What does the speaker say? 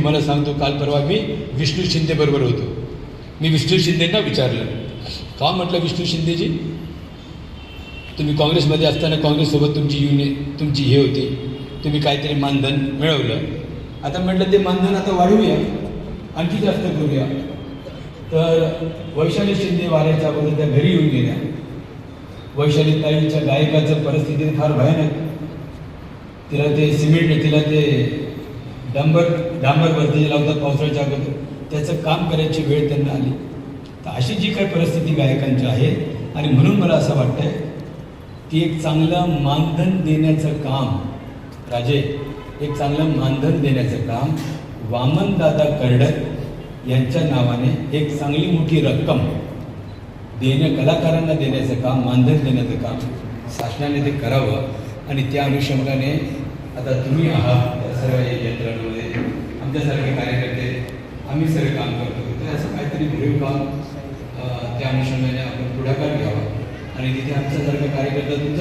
तुम्हाला सांगतो काल परवा मी विष्णू शिंदे बरोबर होतो. मी विष्णू शिंदेंना विचारलं. का म्हटलं विष्णू शिंदेजी? तुम्ही काँग्रेसमध्ये असताना काँग्रेससोबत तुमची युनि तुमची हे होती. तुम्ही काहीतरी मानधन मिळवलं. आता म्हटलं ते मानधन आता वाढवूया आणखी जास्त करूया. तर वैशाली शिंदे वाऱ्याच्या अगोदर त्या घरी येऊन गेल्या. वैशाली ताईच्या गायकाचं परिस्थिती फार भयानक. तिला ते सिमेंट तिला ते डांबर डांबर जे लावतात पावसाळ्याच्या अगोदर. त्याचं काम करायची वेळ त्यांना आली. तर अशी जी काही परिस्थिती गायकांची आहे आणि म्हणून मला असं वाटतंय की एक चांगलं मानधन देण्याचं काम राजे एक चांगलं मानधन देण्याचं काम वामनदादा कर्डक यांच्या नावाने एक चांगली मोठी रक्कम देण्या कलाकारांना देण्याचं काम मानधन देण्याचं काम शासनाने ते करावं. आणि त्या अनुषंगाने आता तुम्ही आहात. सर्व या आमच्यासारखे कार्यकर्ते आम्ही सगळे काम करतो. तर असं काहीतरी भरीव काम त्या अनुषंगाने आपण पुढाकार घ्यावा. आणि तिथे आमच्यासारखा कार्यकर्ता तुमचा